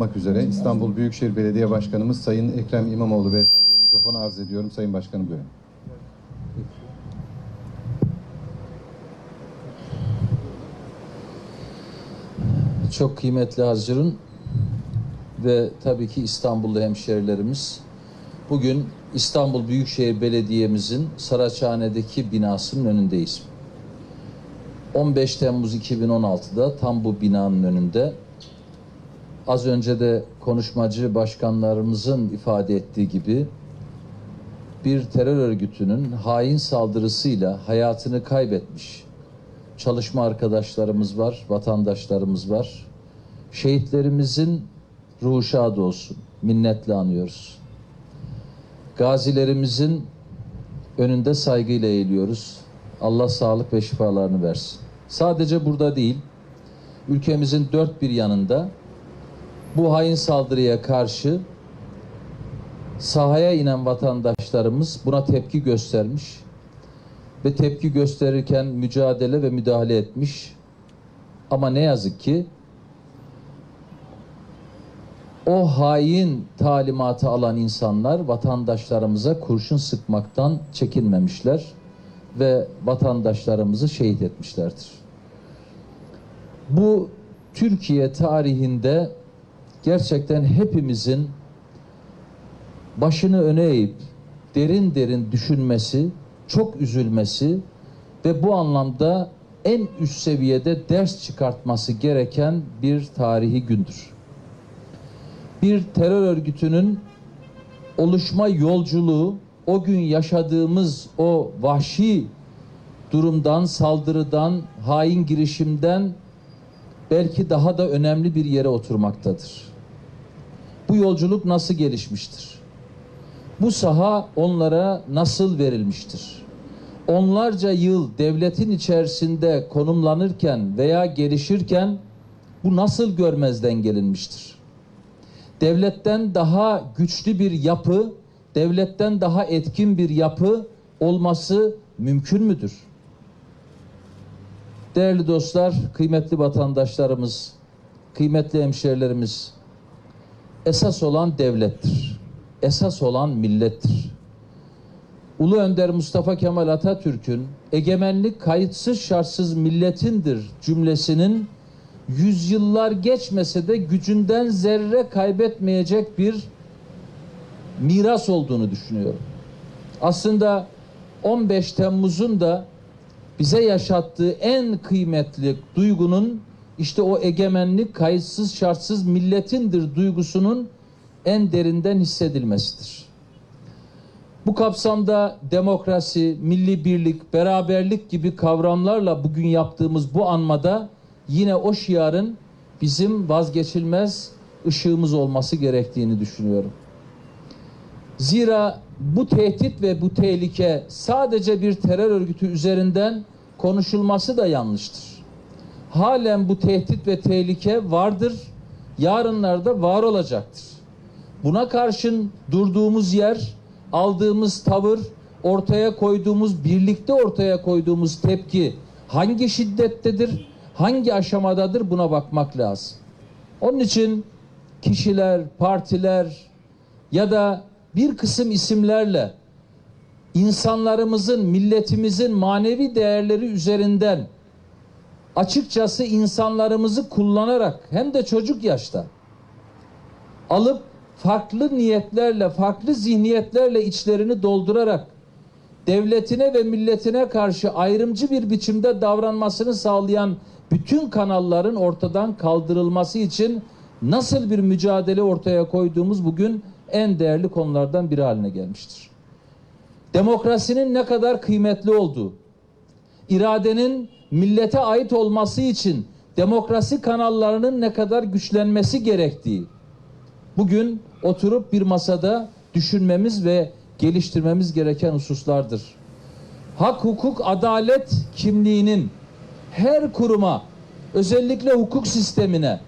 olmak üzere İstanbul Büyükşehir Belediye Başkanımız Sayın Ekrem İmamoğlu Beyefendi'ye mikrofonu arz ediyorum. Sayın Başkanım buyurun. Çok kıymetli Hazırın ve tabii ki İstanbullu hemşerilerimiz bugün İstanbul Büyükşehir Belediye'mizin Saraçhane'deki binasının önündeyiz. 15 Temmuz 2016'da tam bu binanın önünde az önce de konuşmacı başkanlarımızın ifade ettiği gibi bir terör örgütünün hain saldırısıyla hayatını kaybetmiş çalışma arkadaşlarımız var, vatandaşlarımız var. Şehitlerimizin ruhu şad olsun. Minnetle anıyoruz. Gazilerimizin önünde saygıyla eğiliyoruz. Allah sağlık ve şifalarını versin. Sadece burada değil, ülkemizin dört bir yanında bu hain saldırıya karşı sahaya inen vatandaşlarımız buna tepki göstermiş ve tepki gösterirken mücadele ve müdahale etmiş. Ama ne yazık ki o hain talimatı alan insanlar vatandaşlarımıza kurşun sıkmaktan çekinmemişler ve vatandaşlarımızı şehit etmişlerdir. Bu Türkiye tarihinde gerçekten hepimizin başını öne eğip derin derin düşünmesi, çok üzülmesi ve bu anlamda en üst seviyede ders çıkartması gereken bir tarihi gündür. Bir terör örgütünün oluşma yolculuğu o gün yaşadığımız o vahşi durumdan, saldırıdan, hain girişimden belki daha da önemli bir yere oturmaktadır. Bu yolculuk nasıl gelişmiştir? Bu saha onlara nasıl verilmiştir? Onlarca yıl devletin içerisinde konumlanırken veya gelişirken bu nasıl görmezden gelinmiştir? Devletten daha güçlü bir yapı, devletten daha etkin bir yapı olması mümkün müdür? Değerli dostlar, kıymetli vatandaşlarımız, kıymetli hemşerilerimiz, esas olan devlettir. Esas olan millettir. Ulu Önder Mustafa Kemal Atatürk'ün egemenlik kayıtsız şartsız milletindir cümlesinin yüzyıllar geçmese de gücünden zerre kaybetmeyecek bir miras olduğunu düşünüyorum. Aslında 15 Temmuz'un da bize yaşattığı en kıymetli duygunun işte o egemenlik kayıtsız şartsız milletindir duygusunun en derinden hissedilmesidir. Bu kapsamda demokrasi, milli birlik, beraberlik gibi kavramlarla bugün yaptığımız bu anmada yine o şiarın bizim vazgeçilmez ışığımız olması gerektiğini düşünüyorum. Zira bu tehdit ve bu tehlike sadece bir terör örgütü üzerinden konuşulması da yanlıştır. Halen bu tehdit ve tehlike vardır, yarınlarda var olacaktır. Buna karşın durduğumuz yer, aldığımız tavır, ortaya koyduğumuz, birlikte ortaya koyduğumuz tepki hangi şiddettedir, hangi aşamadadır buna bakmak lazım. Onun için kişiler, partiler ya da bir kısım isimlerle insanlarımızın, milletimizin manevi değerleri üzerinden açıkçası insanlarımızı kullanarak hem de çocuk yaşta alıp farklı niyetlerle, farklı zihniyetlerle içlerini doldurarak devletine ve milletine karşı ayrımcı bir biçimde davranmasını sağlayan bütün kanalların ortadan kaldırılması için nasıl bir mücadele ortaya koyduğumuz bugün en değerli konulardan biri haline gelmiştir. Demokrasinin ne kadar kıymetli olduğu, iradenin millete ait olması için demokrasi kanallarının ne kadar güçlenmesi gerektiği, bugün oturup bir masada düşünmemiz ve geliştirmemiz gereken hususlardır. Hak, hukuk, adalet kimliğinin her kuruma, özellikle hukuk sistemine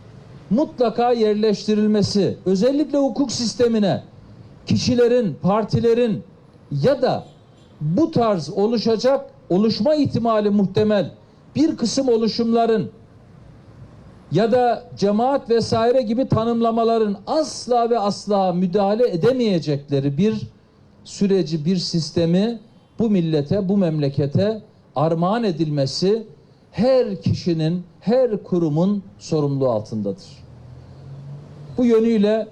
mutlaka yerleştirilmesi, özellikle hukuk sistemine kişilerin, partilerin ya da bu tarz oluşacak, oluşma ihtimali muhtemel bir kısım oluşumların ya da cemaat vesaire gibi tanımlamaların asla ve asla müdahale edemeyecekleri bir süreci, bir sistemi bu millete, bu memlekete armağan edilmesi her kişinin, her kurumun sorumluluğu altındadır. Bu yönüyle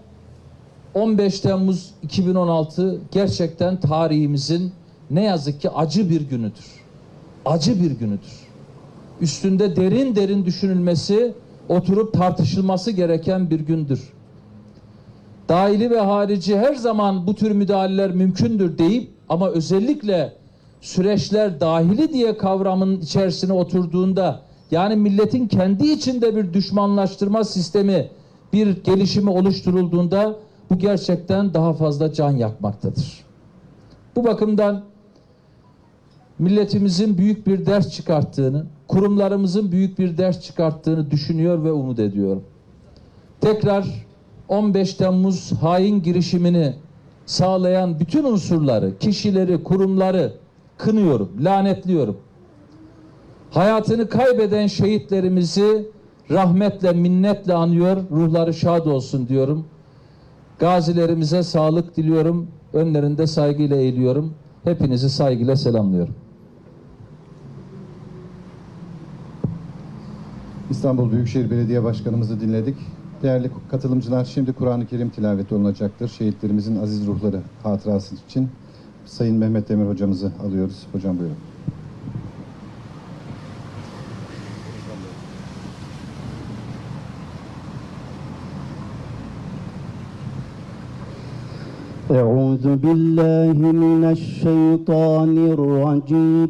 15 Temmuz 2016 gerçekten tarihimizin ne yazık ki acı bir günüdür. Acı bir günüdür. Üstünde derin derin düşünülmesi, oturup tartışılması gereken bir gündür. Dahili ve harici her zaman bu tür müdahaleler mümkündür deyip ama özellikle süreçler dahili diye kavramın içerisine oturduğunda yani milletin kendi içinde bir düşmanlaştırma sistemi bir gelişimi oluşturulduğunda bu gerçekten daha fazla can yakmaktadır. Bu bakımdan milletimizin büyük bir ders çıkarttığını, kurumlarımızın büyük bir ders çıkarttığını düşünüyor ve umut ediyorum. Tekrar 15 Temmuz hain girişimini sağlayan bütün unsurları, kişileri, kurumları kınıyorum, lanetliyorum. Hayatını kaybeden şehitlerimizi rahmetle, minnetle anıyor, ruhları şad olsun diyorum. Gazilerimize sağlık diliyorum, önlerinde saygıyla eğiliyorum. Hepinizi saygıyla selamlıyorum. İstanbul Büyükşehir Belediye Başkanımızı dinledik. Değerli katılımcılar şimdi Kur'an-ı Kerim tilaveti olunacaktır. Şehitlerimizin aziz ruhları hatırası için Sayın Mehmet Demir hocamızı alıyoruz. Hocam buyurun. أعوذ بالله من الشيطان الرجيم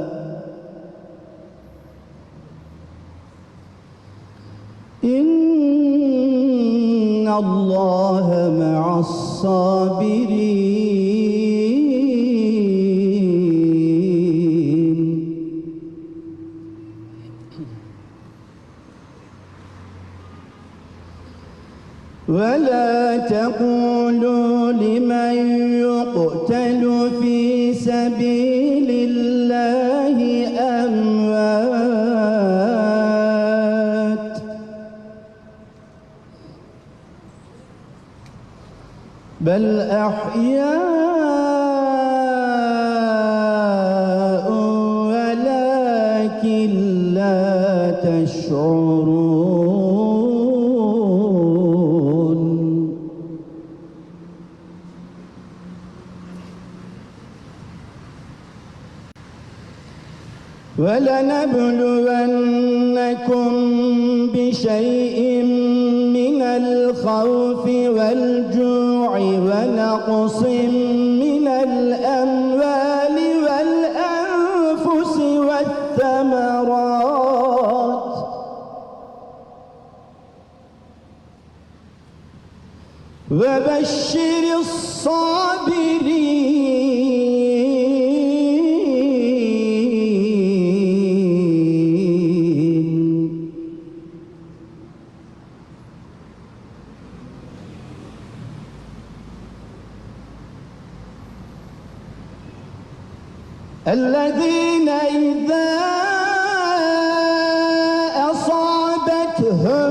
الله مع الصابرين. ولا تقولوا لمن يقتل في سبيل بل أحياء ولكن لا تشعرون. ولنبلونكم بشيء من الخوف والجوع. ونقص من الأموال والأنفس والثمرات. وبشر الصابرين her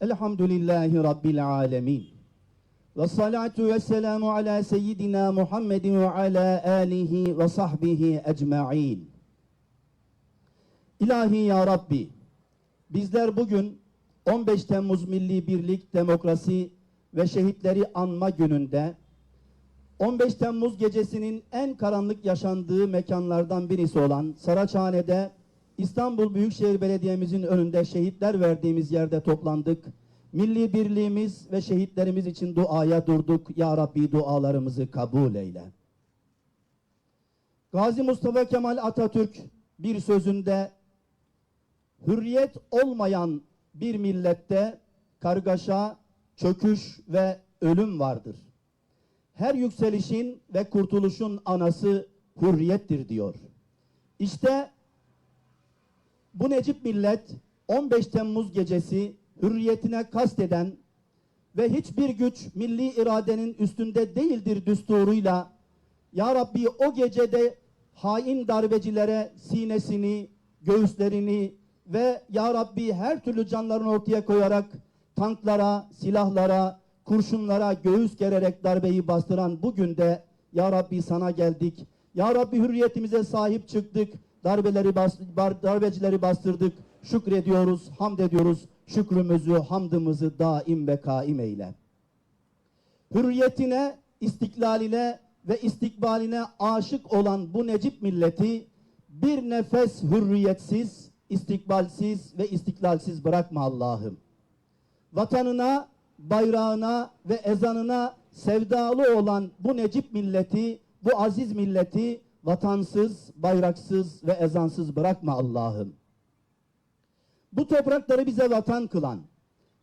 Elhamdülillahi Rabbil alemin. Ve salatu ve selamu ala seyyidina Muhammedin ve ala alihi ve sahbihi ecma'in. İlahi ya Rabbi, bizler bugün 15 Temmuz Milli Birlik, Demokrasi ve Şehitleri Anma Günü'nde 15 Temmuz gecesinin en karanlık yaşandığı mekanlardan birisi olan Saraçhane'de İstanbul Büyükşehir Belediye'mizin önünde şehitler verdiğimiz yerde toplandık. Milli birliğimiz ve şehitlerimiz için duaya durduk. Ya Rabbi dualarımızı kabul eyle. Gazi Mustafa Kemal Atatürk bir sözünde hürriyet olmayan bir millette kargaşa, çöküş ve ölüm vardır. Her yükselişin ve kurtuluşun anası hürriyettir diyor. İşte bu Necip millet 15 Temmuz gecesi hürriyetine kasteden ve hiçbir güç milli iradenin üstünde değildir düsturuyla Ya Rabbi o gecede hain darbecilere sinesini, göğüslerini ve Ya Rabbi her türlü canlarını ortaya koyarak tanklara, silahlara, kurşunlara göğüs gererek darbeyi bastıran bugün de Ya Rabbi sana geldik. Ya Rabbi hürriyetimize sahip çıktık. Darbeleri bas, bar- darbecileri bastırdık. Şükrediyoruz, hamd ediyoruz. Şükrümüzü, hamdımızı daim ve kaim eyle. Hürriyetine, istiklaline ve istikbaline aşık olan bu Necip milleti bir nefes hürriyetsiz, istikbalsiz ve istiklalsiz bırakma Allah'ım. Vatanına, bayrağına ve ezanına sevdalı olan bu Necip milleti, bu aziz milleti vatansız, bayraksız ve ezansız bırakma Allah'ım. Bu toprakları bize vatan kılan,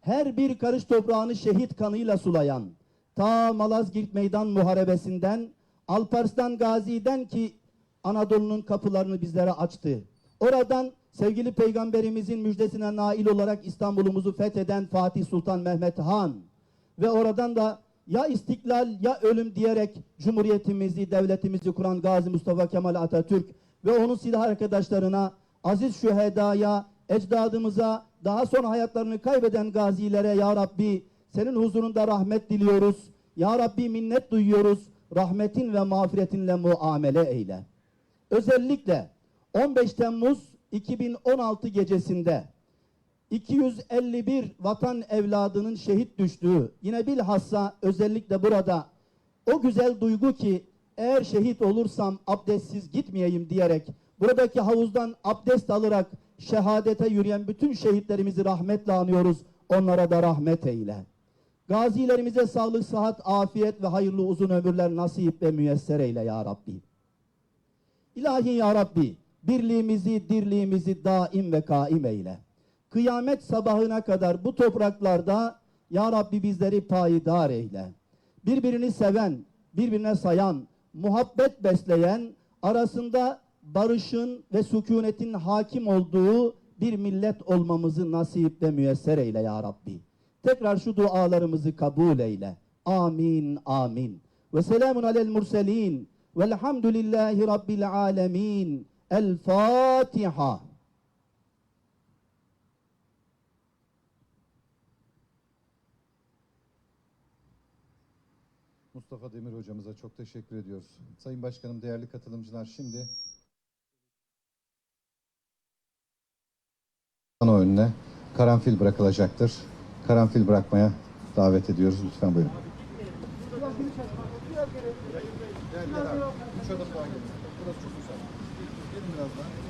her bir karış toprağını şehit kanıyla sulayan, ta Malazgirt Meydan Muharebesi'nden, Alparslan Gazi'den ki Anadolu'nun kapılarını bizlere açtı. Oradan sevgili peygamberimizin müjdesine nail olarak İstanbul'umuzu fetheden Fatih Sultan Mehmet Han ve oradan da ya istiklal ya ölüm diyerek cumhuriyetimizi, devletimizi kuran Gazi Mustafa Kemal Atatürk ve onun silah arkadaşlarına, aziz şühedaya, ecdadımıza, daha sonra hayatlarını kaybeden gazilere ya Rabbi senin huzurunda rahmet diliyoruz. Ya Rabbi minnet duyuyoruz. Rahmetin ve mağfiretinle muamele eyle. Özellikle 15 Temmuz 2016 gecesinde 251 vatan evladının şehit düştüğü yine bilhassa özellikle burada o güzel duygu ki eğer şehit olursam abdestsiz gitmeyeyim diyerek buradaki havuzdan abdest alarak şehadete yürüyen bütün şehitlerimizi rahmetle anıyoruz. Onlara da rahmet eyle. Gazilerimize sağlık, sıhhat, afiyet ve hayırlı uzun ömürler nasip ve müyesser eyle ya Rabbi. İlahi ya Rabbi, birliğimizi, dirliğimizi daim ve kaim eyle. Kıyamet sabahına kadar bu topraklarda ya Rabbi bizleri payidar eyle. Birbirini seven, birbirine sayan, muhabbet besleyen, arasında barışın ve sükunetin hakim olduğu bir millet olmamızı nasip ve müyesser eyle ya Rabbi. Tekrar şu dualarımızı kabul eyle. Amin, amin. Ve selamun alel murselin. Velhamdülillahi Rabbil alemin. El Fatiha. Mustafa Demir hocamıza çok teşekkür ediyoruz. Sayın Başkanım, değerli katılımcılar şimdi pano önüne karanfil bırakılacaktır. Karanfil bırakmaya davet ediyoruz. Lütfen buyurun. Burası çok güzel. Gelin biraz.